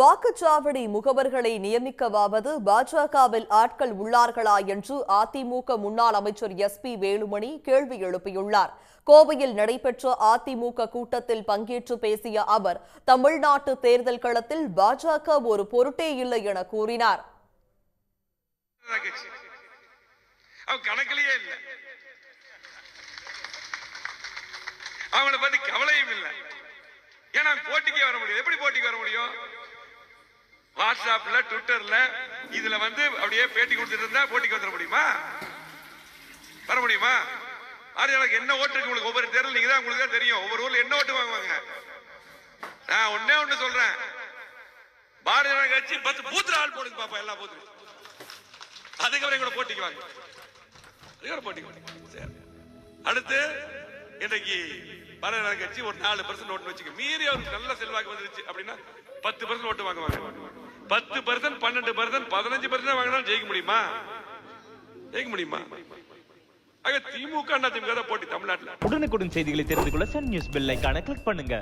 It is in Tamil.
வாக்குச்சாவடி முகவர்களை நியமிக்கவாவது பாஜகவில் ஆட்கள் உள்ளார்களா என்று அதிமுக முன்னாள் அமைச்சர் எஸ் பி வேலுமணி கேள்வி எழுப்பியுள்ளார். கோவையில் நடைபெற்ற அதிமுக கூட்டத்தில் பங்கேற்று பேசிய அவர் தமிழ்நாட்டு தேர்தல் களத்தில் பாஜக ஒரு பொருட்டே இல்லை என கூறினார். கட்சி பத்தி கவலையும் ஏன்னா போட்டிக்கே வர முடியும் எப்படி போட்டிக்கு வர முடியும்? வாட்ஸ்அப்ல ட்விட்டர்ல இதுல வந்து அப்படியே பேட்டி கொடுத்துட்டு இருந்தா போட்டிக்கு வந்துட முடியுமா? வர முடியுமா? அது எனக்கு என்ன ஓட்டு இருக்கு உங்களுக்கு? ஒவ்வொரு தேர்தல் நீங்க தான் உங்களுக்கு தான் தெரியும். ஒவ்வொரு ஊர்ல என்ன ஓட்டு வாங்குவாங்க? நான் ஒன்னே ஒண்ணு சொல்றேன். பாரதிய ஜனதா கட்சி பத்து பூத்துல ஆள் போடுங்க பாப்பா எல்லா பூத்துலையும். அதுக்கப்புறம் எங்களோட போட்டிக்கு வாங்க. அதுக்கப்புறம் போட்டிக்கு வாங்க. சரி. அடுத்து இன்னைக்கு பாரதிய கட்சி ஒரு நாலு பர்சன்ட் ஓட்டு வச்சுக்க. மீறி அவருக்கு நல்ல செல்வாக்கு வந்துருச்சு அப்படின்னா பத்து பர்சன்ட் ஓட்டு வாங்குவாங்க. பத்து பர்சன்ட் பன்னெண்டு பர்சன்ட் பதினஞ்சு பர்சன்ட் வாங்கினாலும் ஜெயிக்க முடியுமா? ஜெயிக்க முடியுமா? ஆக திமுக அண்ணா திமுக தான் போட்டி தமிழ்நாட்டுல. உடனுக்குடன் செய்திகளை தெரிந்து கொள்ள Sun News bell icon click பண்ணுங்க.